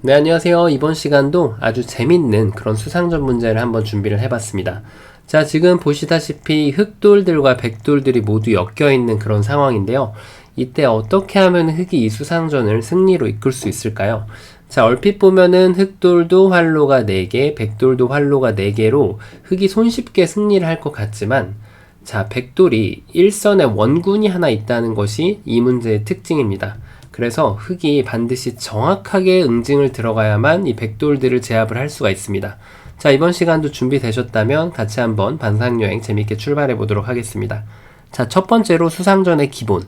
네, 안녕하세요. 이번 시간도 아주 재밌는 그런 수상전 문제를 한번 준비를 해봤습니다. 자, 지금 보시다시피 흑돌들과 백돌들이 모두 엮여 있는 그런 상황인데요. 이때 어떻게 하면 흑이 이 수상전을 승리로 이끌 수 있을까요? 자, 얼핏 보면은 흑돌도 활로가 4개, 백돌도 활로가 4개로 흑이 손쉽게 승리를 할 것 같지만, 자, 백돌이 일선에 원군이 하나 있다는 것이 이 문제의 특징입니다. 그래서 흙이 반드시 정확하게 응징을 들어가야만 이 백돌들을 제압을 할 수가 있습니다. 자, 이번 시간도 준비되셨다면 같이 한번 반상여행 재밌게 출발해 보도록 하겠습니다. 자, 첫 번째로 수상전의 기본.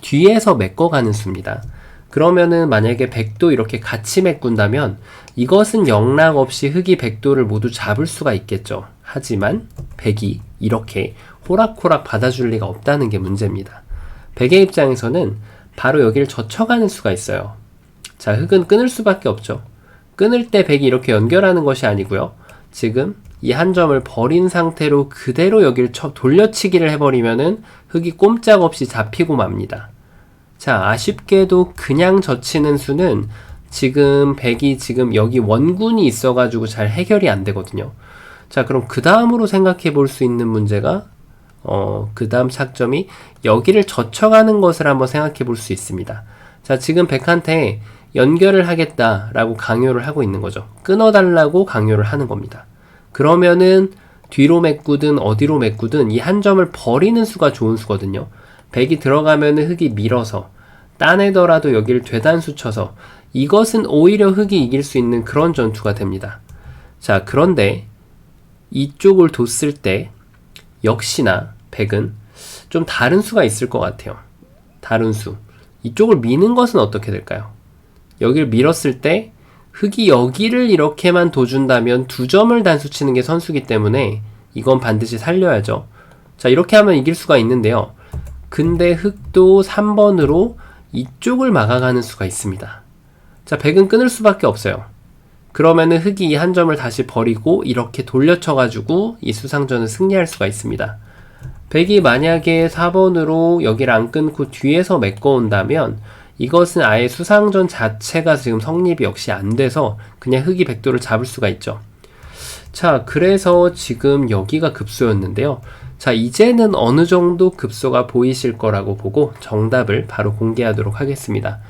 뒤에서 메꿔가는 수입니다. 그러면은 만약에 백도 이렇게 같이 메꾼다면 이것은 영락 없이 흙이 백도를 모두 잡을 수가 있겠죠. 하지만 백이 이렇게 호락호락 받아줄 리가 없다는 게 문제입니다. 백의 입장에서는 바로 여기를 젖혀가는 수가 있어요. 자, 흙은 끊을 수밖에 없죠. 끊을 때 백이 이렇게 연결하는 것이 아니고요. 지금 이 한 점을 버린 상태로 그대로 여기를 쳐, 돌려치기를 해버리면은 흙이 꼼짝없이 잡히고 맙니다. 자, 아쉽게도 그냥 젖히는 수는 지금 백이 지금 여기 원군이 있어가지고 잘 해결이 안 되거든요. 자, 그럼 그 다음으로 생각해 볼 수 있는 문제가 어, 그 다음 착점이 여기를 젖혀가는 것을 한번 생각해 볼 수 있습니다. 자, 지금 백한테 연결을 하겠다라고 강요를 하고 있는 거죠. 끊어달라고 강요를 하는 겁니다. 그러면은 뒤로 메꾸든 어디로 메꾸든 이 한 점을 버리는 수가 좋은 수거든요. 백이 들어가면은 흙이 밀어서 따내더라도 여기를 되단수 쳐서 이것은 오히려 흙이 이길 수 있는 그런 전투가 됩니다. 자, 그런데 이쪽을 뒀을 때 역시나 100은 좀 다른 수가 있을 것 같아요. 다른 수. 이쪽을 미는 것은 어떻게 될까요? 여기를 밀었을 때 흙이 여기를 이렇게만 둬준다면 두 점을 단수 치는 게 선수기 때문에 이건 반드시 살려야죠. 자, 이렇게 하면 이길 수가 있는데요. 근데 흙도 3번으로 이쪽을 막아가는 수가 있습니다. 자, 100은 끊을 수밖에 없어요. 그러면은 흙이 이한 점을 다시 버리고 이렇게 돌려쳐가지고 이 수상전을 승리할 수가 있습니다. 백이 만약에 4번으로 여기를 안 끊고 뒤에서 메꿔온다면 이것은 아예 수상전 자체가 지금 성립이 역시 안 돼서 그냥 흑이 백도를 잡을 수가 있죠. 자, 그래서 지금 여기가 급소였는데요. 자, 이제는 어느 정도 급소가 보이실 거라고 보고 정답을 바로 공개하도록 하겠습니다.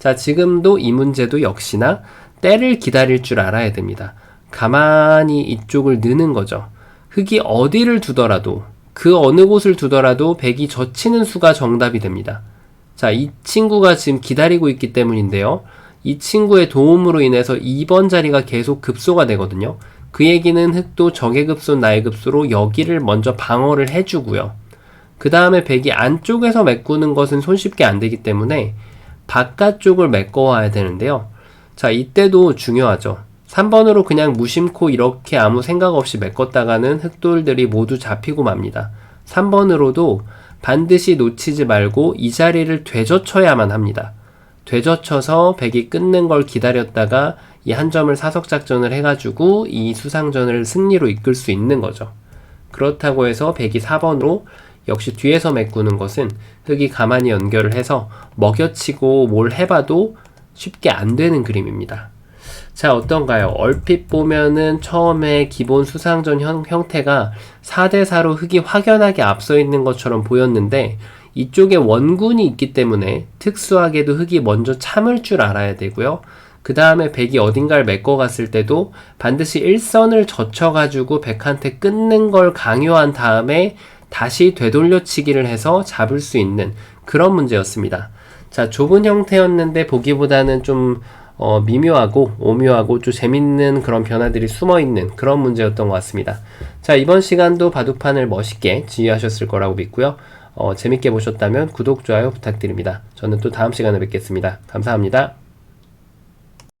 자, 지금도 이 문제도 역시나 때를 기다릴 줄 알아야 됩니다. 가만히 이쪽을 느는 거죠. 흙이 어디를 두더라도 그 어느 곳을 두더라도 100이 젖히는 수가 정답이 됩니다. 자, 이 친구가 지금 기다리고 있기 때문인데요. 이 친구의 도움으로 인해서 2번 자리가 계속 급소가 되거든요. 그 얘기는 흑도 적의 급소, 나의 급소로 여기를 먼저 방어를 해주고요. 그 다음에 백이 안쪽에서 메꾸는 것은 손쉽게 안 되기 때문에 바깥쪽을 메꿔와야 되는데요. 자, 이때도 중요하죠. 3번으로 그냥 무심코 이렇게 아무 생각 없이 메꿨다가는 흑돌들이 모두 잡히고 맙니다. 3번으로도 반드시 놓치지 말고 이 자리를 되젖혀야만 합니다. 되젖혀서 백이 끊는 걸 기다렸다가 이 한 점을 사석 작전을 해가지고 이 수상전을 승리로 이끌 수 있는 거죠. 그렇다고 해서 백이 4번으로 역시 뒤에서 메꾸는 것은 흙이 가만히 연결을 해서 먹여치고 뭘 해봐도 쉽게 안 되는 그림입니다. 자, 어떤가요? 얼핏 보면은 처음에 기본 수상전 형, 형태가 4대4로 흙이 확연하게 앞서 있는 것처럼 보였는데 이쪽에 원군이 있기 때문에 특수하게도 흙이 먼저 참을 줄 알아야 되고요. 그 다음에 백이 어딘가를 메꿔갔을 때도 반드시 일선을 젖혀가지고 백한테 끊는 걸 강요한 다음에 다시 되돌려치기를 해서 잡을 수 있는 그런 문제였습니다. 자, 좁은 형태였는데 보기보다는 좀 어, 미묘하고 오묘하고 좀 재밌는 그런 변화들이 숨어 있는 그런 문제였던 것 같습니다. 자, 이번 시간도 바둑판을 멋있게 지휘하셨을 거라고 믿고요. 어, 재밌게 보셨다면 구독, 좋아요 부탁드립니다. 저는 또 다음 시간에 뵙겠습니다. 감사합니다.